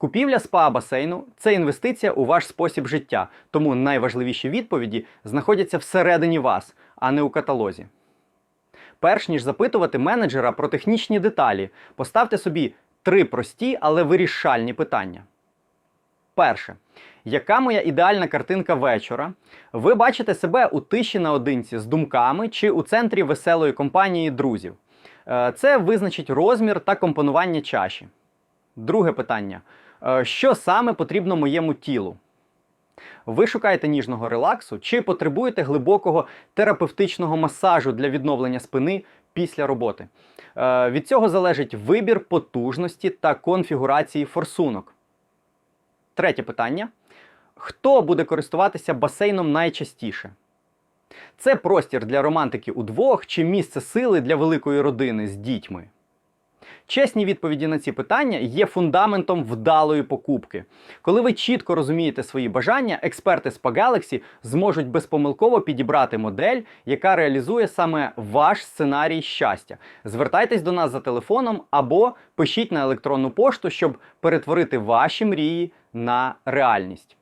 Купівля спа-басейну це інвестиція у ваш спосіб життя, тому найважливіші відповіді знаходяться всередині вас, а не у каталозі. Перш ніж запитувати менеджера про технічні деталі, поставте собі три прості, але вирішальні питання. Перше. Яка моя ідеальна картинка вечора? Ви бачите себе у тиші наодинці з думками чи у центрі веселої компанії друзів? Е, Це визначить розмір та компонування чаші. Друге питання: Е, що саме потрібно моєму тілу? Ви шукаєте ніжного релаксу чи потребуєте глибокого терапевтичного масажу для відновлення спини після роботи? Е, Від цього залежить вибір потужності та конфігурації форсунок. Третє питання: хто буде користуватися басейном найчастіше? Це простір для романтики удвох чи місце сили для великої родини з дітьми? Чесні відповіді на ці питання є фундаментом вдалої покупки. Коли ви чітко розумієте свої бажання, експерти з Galaxy зможуть безпомилково підібрати модель, яка реалізує саме ваш сценарій щастя. Звертайтесь до нас за телефоном або пишіть на електронну пошту, щоб перетворити ваші мрії на реальність.